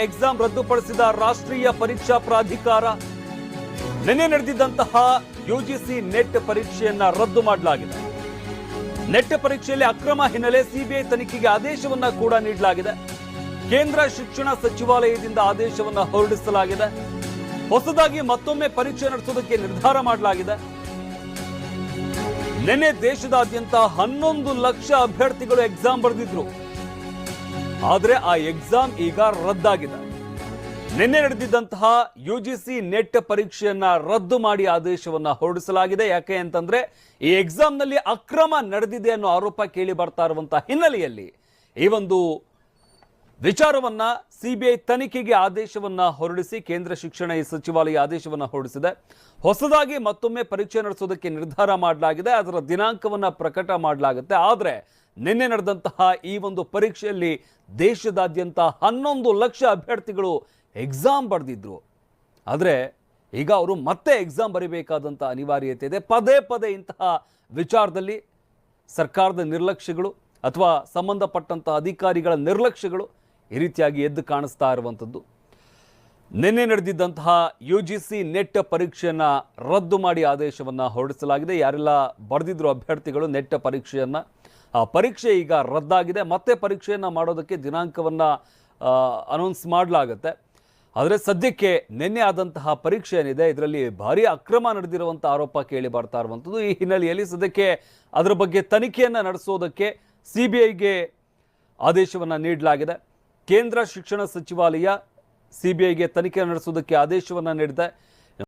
Exam ರದ್ದುಪಡಿಸಿದ ರಾಷ್ಟ್ರೀಯ ಪರೀಕ್ಷಾ ಪ್ರಾಧಿಕಾರ. ನಿನ್ನೆ ನಡೆದಿದ್ದಂತಹ ಯುಜಿಸಿ ನೆಟ್ ಪರೀಕ್ಷೆಯನ್ನ ರದ್ದು ಮಾಡಲಾಗಿದೆ. ನೆಟ್ ಪರೀಕ್ಷೆಯಲ್ಲಿ ಅಕ್ರಮ ಹಿನ್ನೆಲೆ ಸಿಬಿಐ ತನಿಖೆಗೆ ಆದೇಶವನ್ನ ಕೂಡ ನೀಡಲಾಗಿದೆ. ಕೇಂದ್ರ ಶಿಕ್ಷಣ ಸಚಿವಾಲಯದಿಂದ ಆದೇಶವನ್ನ ಹೊರಡಿಸಲಾಗಿದೆ. ಹೊಸದಾಗಿ ಮತ್ತೊಮ್ಮೆ ಪರೀಕ್ಷೆ ನಡೆಸೋದಕ್ಕೆ ನಿರ್ಧಾರ ಮಾಡಲಾಗಿದೆ. ನಿನ್ನೆ ದೇಶದಾದ್ಯಂತ ಹನ್ನೊಂದು ಲಕ್ಷ ಅಭ್ಯರ್ಥಿಗಳು ಎಕ್ಸಾಮ್ ಬರೆದಿದ್ರು. ಆದ್ರೆ ಆ ಎಕ್ಸಾಮ್ ಈಗ ರದ್ದಾಗಿದೆ. ನಿನ್ನೆ ನಡೆದಿದ್ದಂತಹ ಯು ಜಿ ಸಿ ನೆಟ್ ಪರೀಕ್ಷೆಯನ್ನ ರದ್ದು ಮಾಡಿ ಆದೇಶವನ್ನ ಹೊರಡಿಸಲಾಗಿದೆ. ಯಾಕೆ ಅಂತಂದ್ರೆ ಈ ಎಕ್ಸಾಮ್ನಲ್ಲಿ ಅಕ್ರಮ ನಡೆದಿದೆ ಅನ್ನೋ ಆರೋಪ ಕೇಳಿ ಬರ್ತಾ ಇರುವಂತಹ ಹಿನ್ನೆಲೆಯಲ್ಲಿ ಈ ಒಂದು ವಿಚಾರವನ್ನ ಸಿಬಿಐ ತನಿಖೆಗೆ ಆದೇಶವನ್ನ ಹೊರಡಿಸಿ ಕೇಂದ್ರ ಶಿಕ್ಷಣ ಸಚಿವಾಲಯ ಆದೇಶವನ್ನ ಹೊರಡಿಸಿದೆ. ಹೊಸದಾಗಿ ಮತ್ತೊಮ್ಮೆ ಪರೀಕ್ಷೆ ನಡೆಸೋದಕ್ಕೆ ನಿರ್ಧಾರ ಮಾಡಲಾಗಿದೆ. ಅದರ ದಿನಾಂಕವನ್ನ ಪ್ರಕಟ ಮಾಡಲಾಗುತ್ತೆ. ಆದರೆ ನಿನ್ನೆ ನಡೆದಂತಹ ಈ ಒಂದು ಪರೀಕ್ಷೆಯಲ್ಲಿ ದೇಶದಾದ್ಯಂತ ಹನ್ನೊಂದು ಲಕ್ಷ ಅಭ್ಯರ್ಥಿಗಳು ಎಕ್ಸಾಮ್ ಬರೆದಿದ್ರು. ಆದರೆ ಈಗ ಅವರು ಮತ್ತೆ ಎಕ್ಸಾಮ್ ಬರೀಬೇಕಾದಂಥ ಅನಿವಾರ್ಯತೆ ಇದೆ. ಪದೇ ಪದೇ ಇಂತಹ ವಿಚಾರದಲ್ಲಿ ಸರ್ಕಾರದ ನಿರ್ಲಕ್ಷ್ಯಗಳು ಅಥವಾ ಸಂಬಂಧಪಟ್ಟಂಥ ಅಧಿಕಾರಿಗಳ ನಿರ್ಲಕ್ಷ್ಯಗಳು ಈ ರೀತಿಯಾಗಿ ಎದ್ದು ಕಾಣಿಸ್ತಾ ಇರುವಂಥದ್ದು. ನಿನ್ನೆ ನಡೆದಿದ್ದಂತಹ ಯು ಜಿ ಸಿ ನೆಟ್ ಪರೀಕ್ಷೆಯನ್ನು ರದ್ದು ಮಾಡಿ ಆದೇಶವನ್ನು ಹೊರಡಿಸಲಾಗಿದೆ. ಯಾರೆಲ್ಲ ಬರೆದಿದ್ರು ಅಭ್ಯರ್ಥಿಗಳು ನೆಟ್ ಪರೀಕ್ಷೆಯನ್ನು ಪರೀಕ್ಷೆ ಈಗ ರದ್ದಾಗಿದೆ. ಮತ್ತೆ ಪರೀಕ್ಷೆಯನ್ನು ಮಾಡೋದಕ್ಕೆ ದಿನಾಂಕವನ್ನು ಅನೌನ್ಸ್ ಮಾಡಲಾಗುತ್ತೆ. ಆದರೆ ಸದ್ಯಕ್ಕೆ ನಿನ್ನೆ ಆದಂತಹ ಪರೀಕ್ಷೆ ಏನಿದೆ, ಇದರಲ್ಲಿ ಭಾರಿ ಅಕ್ರಮ ನಡೆದಿರುವಂಥ ಆರೋಪ ಕೇಳಿ ಬರ್ತಾ ಇರುವಂಥದ್ದು. ಈ ಹಿನ್ನೆಲೆಯಲ್ಲಿ ಸದ್ಯಕ್ಕೆ ಅದರ ಬಗ್ಗೆ ತನಿಖೆಯನ್ನು ನಡೆಸೋದಕ್ಕೆ ಸಿ ಬಿ ಐಗೆ ಆದೇಶವನ್ನು ನೀಡಲಾಗಿದೆ. ಕೇಂದ್ರ ಶಿಕ್ಷಣ ಸಚಿವಾಲಯ ಸಿ ಬಿ ಐಗೆ ತನಿಖೆ ನಡೆಸೋದಕ್ಕೆ ಆದೇಶವನ್ನು ನೀಡಿದೆ.